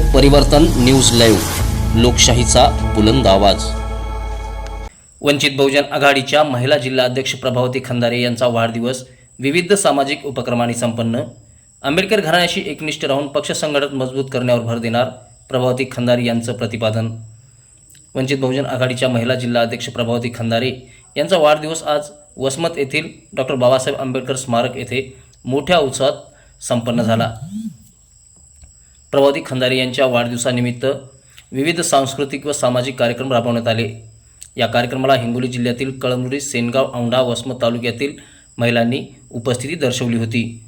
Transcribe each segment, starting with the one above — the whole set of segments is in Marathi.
लोक परिवर्तन न्यूज लाईव्ह लोकशाहीचा बुलंद आवाज. वंचित बहुजन आघाडीच्या महिला जिल्हा अध्यक्ष प्रभावती खंदारे यांचा वाढदिवस विविध सामाजिक उपक्रमांनी संपन्न. आंबेडकर घराण्याशी एकनिष्ठ राहून पक्ष संघटन मजबूत करण्यावर भर देणार प्रभावती खंदारे यांचं प्रतिपादन. वंचित बहुजन आघाडीच्या महिला जिल्हा अध्यक्ष प्रभावती खंदारे यांचा वाढदिवस आज वसमत येथील डॉक्टर बाबासाहेब आंबेडकर स्मारक येथे मोठ्या उत्साहात संपन्न झाला. प्रभावती खंदारे यांच्या वाढदिवसानिमित्त विविध सांस्कृतिक व सामाजिक कार्यक्रम राबवण्यात आले. या कार्यक्रमाला हिंगोली जिल्ह्यातील कळमनुरी सेनगाव औंढा वसमत तालुक्यातील महिलांनी उपस्थिती दर्शवली होती.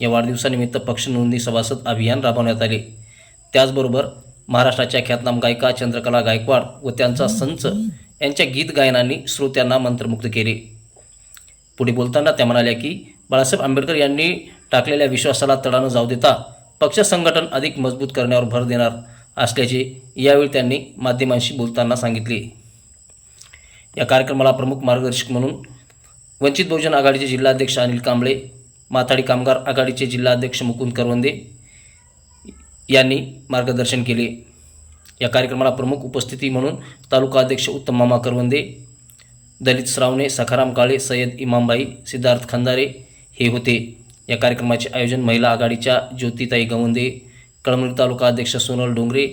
या वाढदिवसानिमित्त पक्ष नोंदणी सभासद अभियान राबवण्यात आले. त्याचबरोबर महाराष्ट्राच्या ख्यातनाम गायिका चंद्रकला गायकवाड व त्यांचा संच यांच्या गीत गायनांनी श्रोत्यांना मंत्रमुग्ध केले. पुढे बोलताना त्या म्हणाल्या की बाळासाहेब आंबेडकर यांनी टाकलेल्या विश्वासाला तडानं जाऊ देता पक्ष संघटन अधिक मजबूत करण्यावर भर देणार असल्याचे यावेळी त्यांनी माध्यमांशी बोलताना सांगितले. या कार्यक्रमाला प्रमुख मार्गदर्शक म्हणून वंचित बहुजन आघाडीचे जिल्हाध्यक्ष अनिल कांबळे माथाडी कामगार आघाडीचे जिल्हाध्यक्ष मुकुंद करवंदे यांनी मार्गदर्शन केले. या कार्यक्रमाला प्रमुख उपस्थिती म्हणून तालुका अध्यक्ष उत्तम मामा करवंदे दलित श्रावणे सखाराम काळे सय्यद इमामबाई सिद्धार्थ खंदारे हे होते. या कार्यक्रमाचे आयोजन महिला आघाडीच्या ज्योतिताई गवंदे कळमनुरी तालुका अध्यक्ष सोनल डोंगरे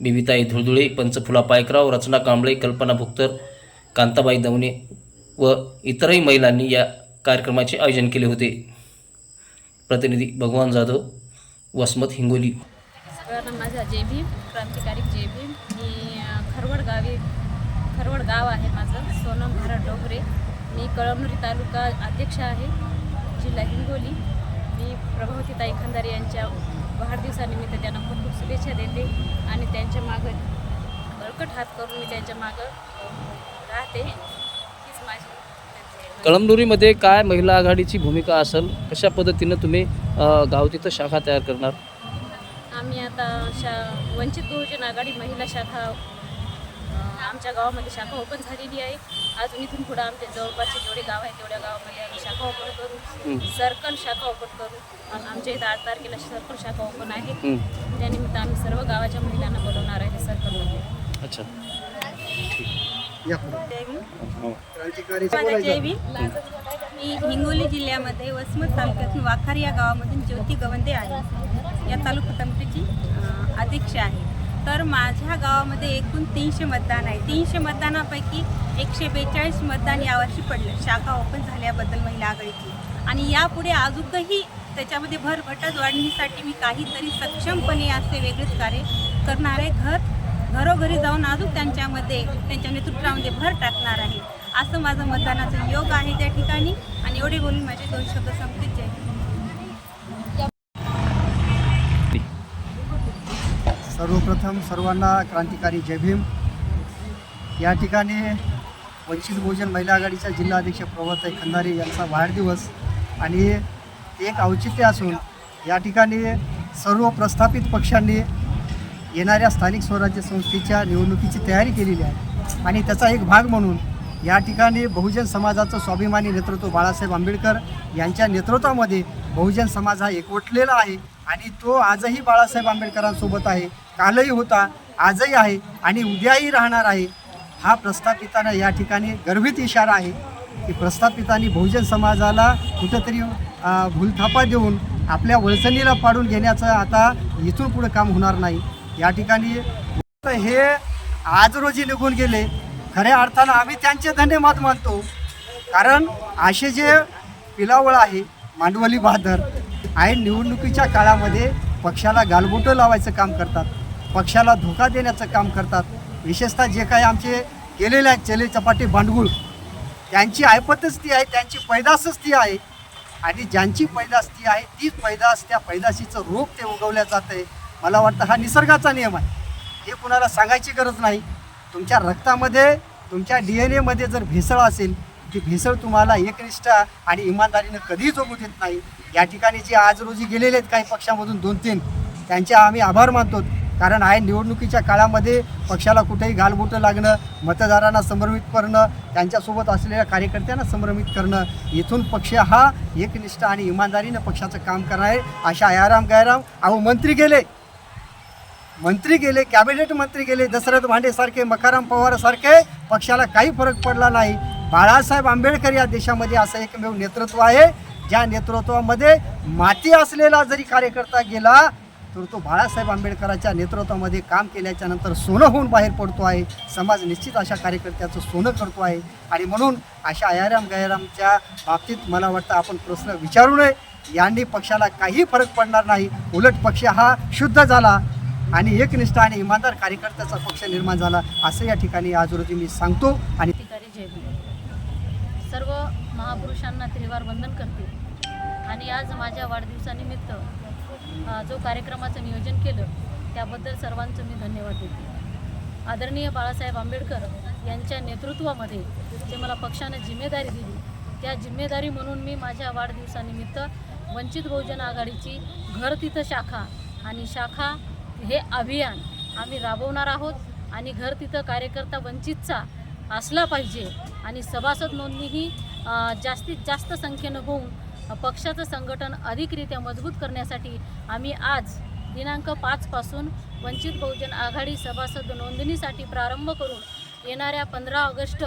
बिबिताई धुळधुळे पंचफुला पायकराव रचना कांबळे कल्पना भुक्तर कांताबाई दवणे व इतरही महिलांनी या कार्यक्रमाचे आयोजन केले होते. प्रतिनिधी भगवान जाधव वसमत हिंगोली. सगळ्यांना माझा जय भीम क्रांतिकारी जय भीम मी खरवड गावी खरवड गाव आहे माझं सोनम भारत डोंगरे. मी कळमनुरी तालुका अध्यक्ष आहे जिल्हा हिंगोली. मी प्रभावतीताई खंदारे यांच्या वाढदिवसानिमित्त त्यांना खूप खूप शुभेच्छा देते आणि त्यांच्या मागं बळकट हात करून मी त्यांच्या मागं राहते. हीच माझी कळमनुरीमध्ये काय महिला आघाडीची भूमिका असेल? कशा पद्धतीनं तुम्ही अ, गाव तिथं शाखा तयार करणार? आम्ही आता शा वंचित बहुजन आघाडी महिला शाखा आमच्या गावामध्ये शाखा ओपन झालेली आहे. अजून इथून पुढं आमच्या जवळपासचे जेवढे गाव आहेत तेवढ्या गावामध्ये आम्ही शाखा ओपन करू. हं. सर्कल शाखा ओपन करू. आणि आमच्या इथं आठ तारखेला सर्कल शाखा ओपन आहे. हं. त्यानिमित्त आम्ही सर्व गावाच्या महिलांना बोलवणार आहे सर्कलमध्ये अच्छा. मी हिंगोली जिल्ह्यामध्ये वसमत तालुक्यातून वाखारी या गावामधून ज्योती गवंदे आहे. या तालुका कमिटीची अं, अध्यक्ष आहे. तर माझ्या गावामध्ये एकूण तीनशे मतदान आहे. तीनशे मतदानापैकी एकशे बेचाळीस मतदान यावर्षी पडलं. शाखा ओपन झाल्याबद्दल महिला आघाडीची. आणि यापुढे अजूनही त्याच्यामध्ये भरभटच वाढणीसाठी मी काहीतरी सक्षमपणे असे वेगळेच कार्य करणार आहे. घर घरोघरी जाऊन अजून त्यांच्यामध्ये त्यांच्या नेतृत्वामध्ये भर टाकणार आहे. असं माझं मतदानाचं योग आहे त्या ठिकाणी. आणि एवढे बोलून माझे दोन शब्द संपतील. जय सर्वप्रथम सर्वांना क्रांतिकारी जय भीम. या ठिकाणी वंचित बहुजन महिला आघाडीच्या जिल्हाध्यक्ष प्रभाताई खंदारे यांचा वाढदिवस आणि एक औचित्य असून या ठिकाणी सर्व प्रस्थापित पक्षांनी येणाऱ्या स्थानिक स्वराज्य संस्थेच्या निवडणुकीची तयारी केलेली आहे. आणि त्याचा एक भाग म्हणून या ठिकाणी बहुजन समाजाचं स्वाभिमानी नेतृत्व बाळासाहेब आंबेडकर यांच्या नेतृत्वामध्ये बहुजन समाज हा एकवटलेला आहे आणि तो आजही बाळासाहेब आंबेडकरांसोबत आहे. कालही होता आजही आहे आणि उद्याही राहणार आहे. हा प्रस्थापितांना या ठिकाणी गर्भित इशारा आहे की प्रस्थापितांनी बहुजन समाजाला कुठंतरी भूलथापा देऊन आपल्या वळसणीला पाडून घेण्याचं आता इथून पुढे काम होणार नाही. या ठिकाणी हे आज रोजी निघून गेले. खऱ्या अर्थानं आम्ही त्यांचे धन्यवाद मानतो. कारण असे जे पिलावळ आहे मांडवली बहादर आहे निवडणुकीच्या काळामध्ये पक्षाला गालबोटं लावायचं काम करतात. पक्षाला धोका देण्याचं काम करतात. विशेषतः जे काही आमचे गेलेले आहेत चले चपाटे भांडगुळ त्यांची ऐपतच ती आहे त्यांची पैदासच ती आहे. आणि ज्यांची पैदास ती आहे तीच पैदास त्या पैदाशीचं रोग ते उगवल्या जात आहे. मला वाटतं हा निसर्गाचा नियम आहे. हे कुणाला सांगायची गरज नाही. तुमच्या रक्तामध्ये तुमच्या डी एन एमध्ये जर भेसळ असेल ती भेसळ तुम्हाला एकनिष्ठ आणि इमानदारीनं कधीही जोगू देत नाही. या ठिकाणी जे आज रोजी गेलेले आहेत काही पक्षामधून दोन तीन त्यांचे आम्ही आभार मानतो. कारण आहे निवडणुकीच्या काळामध्ये पक्षाला कुठेही गालबोटं लागणं मतदारांना संभ्रमित करणं त्यांच्यासोबत असलेल्या कार्यकर्त्यांना संभ्रमित करणं इथून पक्ष हा एकनिष्ठ आणि इमानदारीनं पक्षाचं काम करणार आहे अशा आयाराम गायराम. अहो मंत्री गेले. मंत्री गेले कॅबिनेट मंत्री गेले दशरथ भांडेसारखे मकाराम पवारसारखे पक्षाला काही फरक पडला नाही. बाळासाहेब आंबेडकर या देशामध्ये असं एकमेव नेतृत्व आहे ज्या नेतृत्वामध्ये माती असलेला जरी कार्यकर्ता गेला तर तो बाळासाहेब आंबेडकरांच्या नेतृत्वामध्ये काम केल्याच्यानंतर सोनं होऊन बाहेर पडतो आहे. समाज निश्चित अशा कार्यकर्त्याचं सोनं करतो आहे. आणि म्हणून अशा आयाराम गयारामच्या बाबतीत मला वाटतं आपण प्रश्न विचारू नये. यांनी पक्षाला काही फरक पडणार नाही. उलट पक्ष हा शुद्ध झाला आणि एकनिष्ठ आणि इमानदार कार्यकर्त्याचा पक्ष निर्माण झाला. असं या ठिकाणी आज रोजी मी सांगतो. आणि सर्व महापुरुषांना त्रिवार वंदन करते. आणि आज माझ्या वाढदिवसानिमित्त जो कार्यक्रमाचं नियोजन केलं त्याबद्दल सर्वांचं मी धन्यवाद देते. आदरणीय बाळासाहेब आंबेडकर यांच्या नेतृत्वामध्ये जे मला पक्षानं जिम्मेदारी दिली त्या जिम्मेदारी म्हणून मी माझ्या वाढदिवसानिमित्त वंचित बहुजन आघाडीची घर तिथं शाखा आणि शाखा हे अभियान आम्ही राबवणार आहोत आणि घर तिथं कार्यकर्ता वंचितचा असला पाहिजे आणि सभासद नोंदणीही जास्तीत जास्त संख्येनं होऊन पक्षाचं संघटन अधिकरित्या मजबूत करण्यासाठी आम्ही आज दिनांक पाचपासून वंचित बहुजन आघाडी सभासद नोंदणीसाठी प्रारंभ करून येणाऱ्या पंधरा ऑगस्ट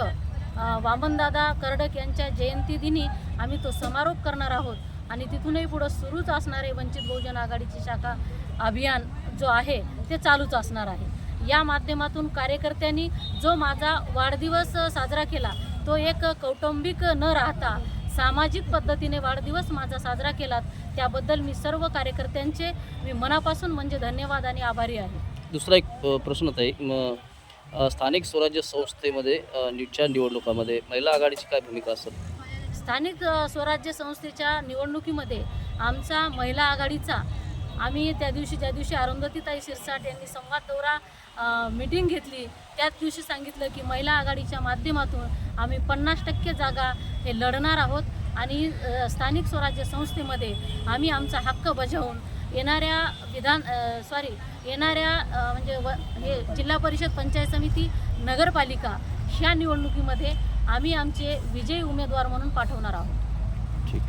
वामनदादा कर्डक यांच्या जयंतीदिनी आम्ही तो समारोप करणार आहोत. आणि तिथूनही पुढं सुरूच असणारे वंचित बहुजन आघाडीची शाखा अभियान जो आहे ते चालूच असणार आहे. या माध्यमातून कार्यकर्त्यांनी जो माझा वाढदिवस साजरा केला तो एक कौटुंबिक न राहता सामाजिक पद्धतीने वाढदिवस माझा साजरा केलात त्याबद्दल मी सर्व कार्यकर्त्यांचे मी मनापासून म्हणजे धन्यवाद आणि आभारी आहे. दुसरा एक प्रश्न अ, स्थानिक स्वराज्य संस्थेमध्ये नीटच्या निवडणुकामध्ये महिला आघाडीची काय भूमिका असेल? स्थानिक स्वराज्य संस्थेच्या निवडणुकीमध्ये आमचा महिला आघाडीचा आम्ही त्या दिवशी ज्या दिवशी अरुंधतीताई शिरसाट यांनी संवाद दौरा मीटिंग घेतली त्याच दिवशी सांगितलं की महिला आघाडीच्या माध्यमातून आम्ही पन्नास टक्के जागा हे लढणार आहोत आणि स्थानिक स्वराज्य संस्थेमध्ये आम्ही आमचा हक्क बजावून येणाऱ्या विधान सॉरी येणाऱ्या म्हणजे व हे जिल्हा परिषद पंचायत समिती नगरपालिका ह्या निवडणुकीमध्ये आम्ही आमचे विजयी उमेदवार म्हणून पाठवणार आहोत. ठीक.